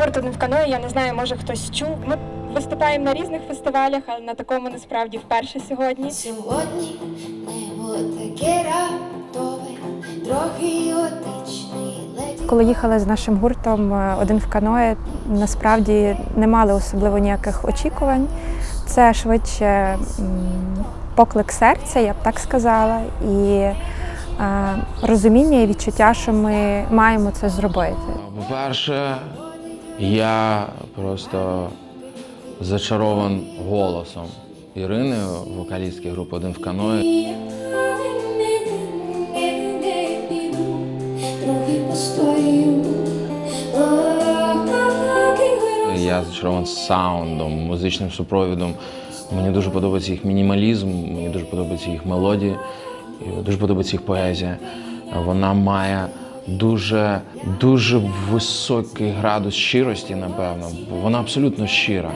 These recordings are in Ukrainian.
гурт «Один в каної. Я не знаю, може хтось чув. Ми виступаємо на різних фестивалях, але на такому насправді вперше сьогодні. Сьогодні небо таке раптове, трохи отичний. Коли їхали з нашим гуртом е, один в каное, насправді не мали особливо ніяких очікувань. Це швидше поклик серця, я б так сказала, і е, розуміння і відчуття, що ми маємо це зробити. По-перше, я просто зачарован голосом Ірини, вокалістки групи Один в каної. Я зачарован саундом, музичним супровідом. Мені дуже подобається їх мінімалізм, мені дуже подобається їх мелодії, дуже подобається їх поезія. Вона має дуже, дуже високий градус щирості, напевно. Вона абсолютно щира.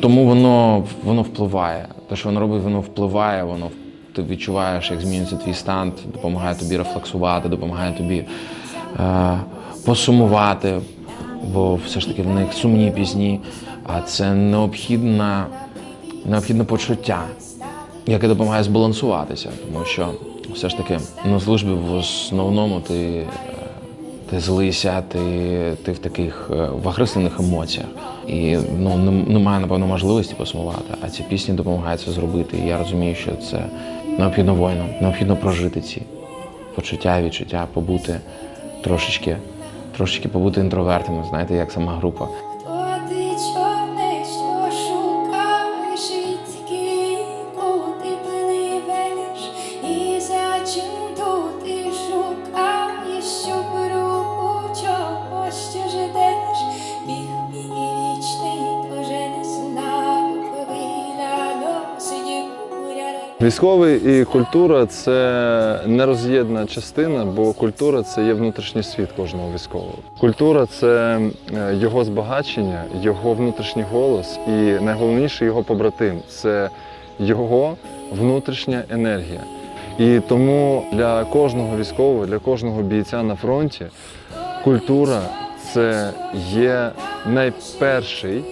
Тому воно, воно впливає. Те, що воно робить, воно впливає, воно ти відчуваєш, як змінюється твій стан, допомагає тобі рефлексувати, допомагає тобі е, посумувати, бо все ж таки в них сумні пісні, а це необхідна, необхідне почуття, яке допомагає збалансуватися, тому що все ж таки на службі в основному ти, ти злися, ти, ти в таких е, в агресивних емоціях. І ну, немає, напевно, можливості посумувати, а ці пісні допомагають це зробити. І я розумію, що це необхідно воїнам, необхідно прожити ці почуття, відчуття, побути трошечки, трошечки побути інтровертами, знаєте, як сама група. Військовий і культура це нероз'єдна частина, бо культура це є внутрішній світ кожного військового. Культура це е, його збагачення, його внутрішній голос і найголовніше його побратим це його внутрішня енергія. І тому для кожного військового, для кожного бійця на фронті культура це є найперший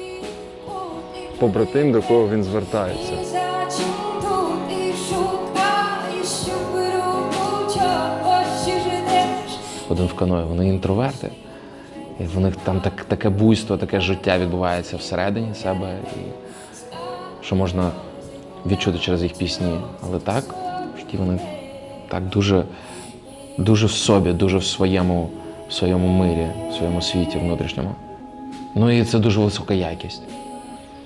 побратим, до кого він звертається. Один в каної, вони інтроверти. І в них там так, таке буйство, таке життя відбувається всередині себе, і що можна відчути через їх пісні. Але так, в вони так дуже, дуже в собі, дуже в своєму, в своєму мирі, в своєму світі внутрішньому. Ну і це дуже висока якість.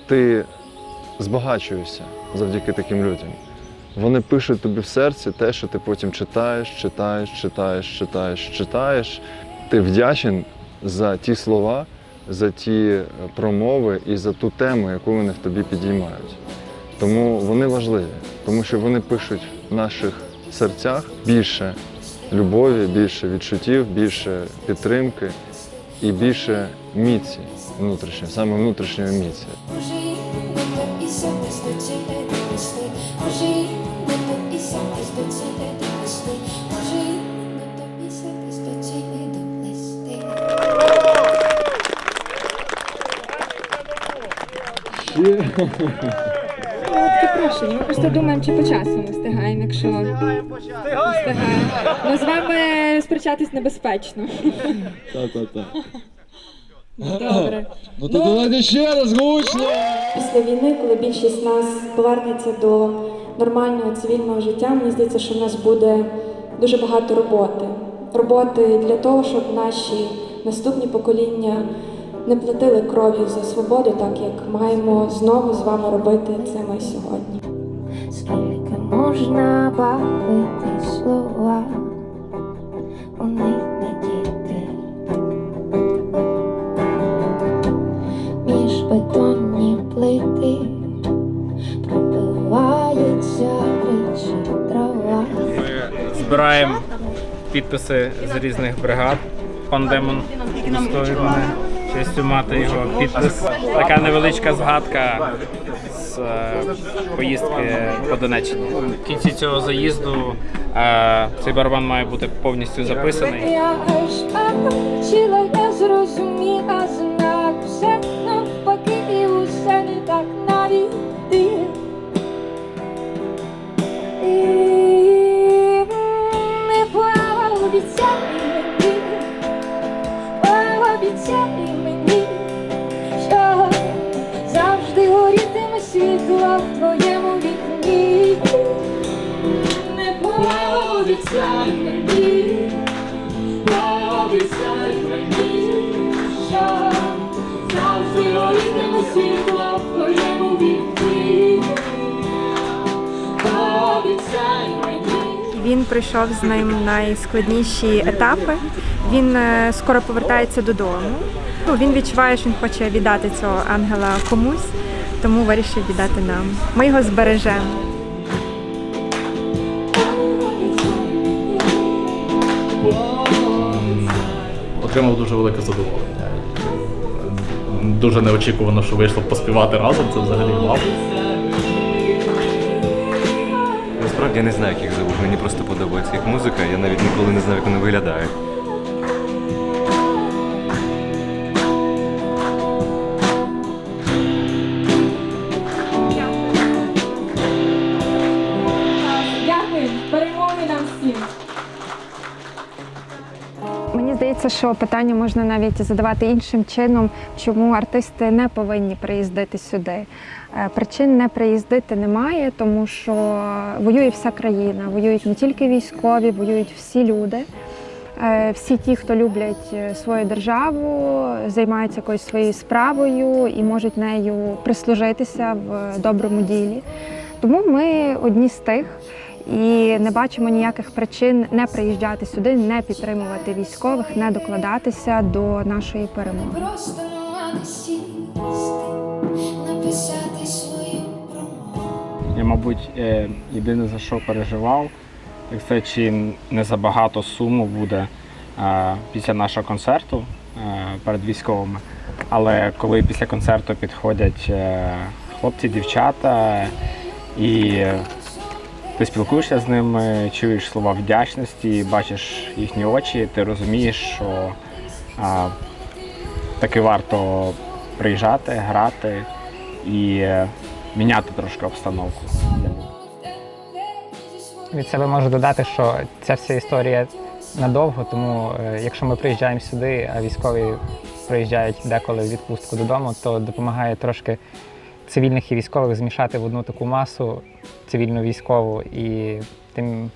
ти збагачуєшся завдяки таким людям. Вони пишуть тобі в серці те, що ти потім читаєш, читаєш, читаєш, читаєш, читаєш. Ти вдячен за ті слова, за ті е, промови і за ту тему, яку вони в тобі підіймають. Тому вони важливі, тому що вони пишуть в наших серцях більше любові, більше відчуттів, більше підтримки і більше міці внутрішньої, саме внутрішньої міці. Таке прощення. Ми просто думаємо, чи по часу не встигаємо, якщо встигаємо. Ну з вами сперечатись небезпечно. Та-та-та. Добре. Ну то давайте ще раз гучно! Після війни, коли більшість нас повернеться до нормального цивільного життя, мені здається, що в нас буде дуже багато роботи. Роботи для того, щоб наші наступні покоління не платили кров'ю за свободу, так як маємо знову з вами робити це ми сьогодні. Скільки можна бавити слова, вони не діти. Між бетонні плити пробивається речі трава. Ми збираємо підписи з різних бригад. Пан Демон мене честю мати його підпис. Така невеличка згадка з е, поїздки по Донеччині. В кінці цього заїзду е, цей барабан має бути повністю записаний. Я аж бачила, я зрозуміла в твоєму вікні. Не пообіцяй мені, пообіцяй мені, що завжди горітиме світло в твоєму вікні. Пообіцяй мені. Він пройшов з ним найскладніші етапи. Він е, скоро повертається додому. Ну, він відчуває, що він хоче віддати цього ангела комусь, тому вирішив віддати нам. Ми його збережемо. отримав дуже велике задоволення. Дуже неочікувано, що вийшло поспівати разом. Це взагалі вау. Насправді я не знаю, як їх зовут. Мені просто подобається їх музика. Я навіть ніколи не знав, як вони виглядають. Здається, що питання можна навіть задавати іншим чином, чому артисти не повинні приїздити сюди. Е, Причин не приїздити немає, тому що воює вся країна, воюють не тільки військові, воюють всі люди. Е, Всі ті, хто люблять е, свою державу, займаються якоюсь своєю справою і можуть нею прислужитися в доброму ділі. Тому ми одні з тих і не бачимо ніяких причин не приїжджати сюди, не підтримувати військових, не докладатися до нашої перемоги. Просто написати свою промову. Я, мабуть, е, єдине за що переживав, так це чи не забагато суму буде е, після нашого концерту е, перед військовими. Але коли після концерту підходять хлопці, дівчата, і ти спілкуєшся з ними, чуєш слова вдячності, бачиш їхні очі, ти розумієш, що е, таки варто приїжджати, грати і міняти трошки обстановку. Від себе можу додати, що ця вся історія надовго, тому е, якщо ми приїжджаємо сюди, а військові приїжджають деколи в відпустку додому, то допомагає трошки цивільних і військових змішати в одну таку масу цивільну військову і тим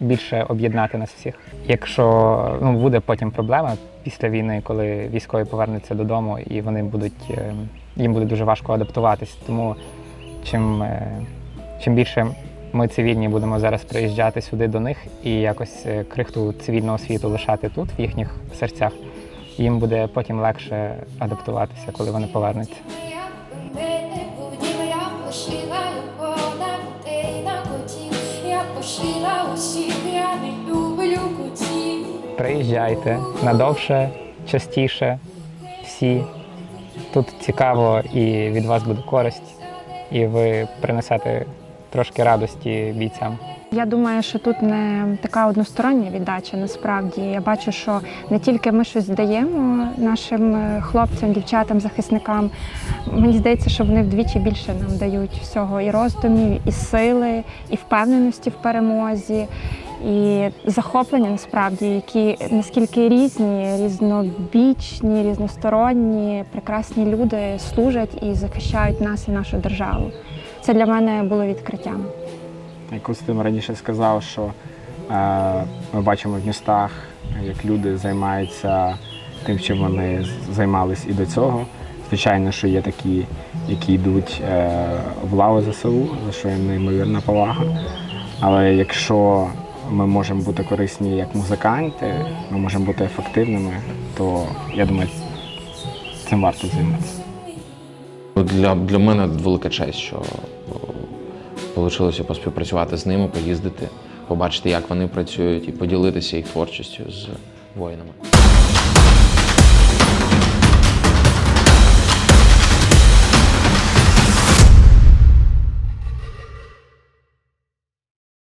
більше об'єднати нас всіх. Якщо ну, буде потім проблема після війни, коли військові повернуться додому і вони будуть е, їм буде дуже важко адаптуватись. Тому чим, е, чим більше ми цивільні будемо зараз приїжджати сюди до них і якось е, крихту цивільного світу лишати тут, в їхніх серцях, їм буде потім легше адаптуватися, коли вони повернуться. Пошила усіх, я. Приїжджайте надовше, частіше, всі. Тут цікаво і від вас буде користь, і ви принесете трошки радості бійцям. Я думаю, що тут не така одностороння віддача. Насправді я бачу, що не тільки ми щось даємо нашим е, хлопцям, дівчатам, захисникам. Мені здається, що вони вдвічі більше нам дають всього і роздумів, і сили, і впевненості в перемозі, і захоплення насправді, які наскільки різні, різнобічні, різносторонні, прекрасні люди служать і захищають нас і нашу державу. Це для мене було відкриттям. Як Устим раніше сказав, що е, ми бачимо в містах, як люди займаються тим, чим вони займались і до цього. Звичайно, що є такі, які йдуть е, в лаву ЗСУ, за що їм неймовірна повага. Але якщо ми можемо бути корисні як музиканти, ми можемо бути ефективними, то я думаю, цим варто займатися. Для, для мене велика честь, що вийшло поспівпрацювати з ними, поїздити, побачити, як вони працюють, і поділитися їх творчістю з воїнами.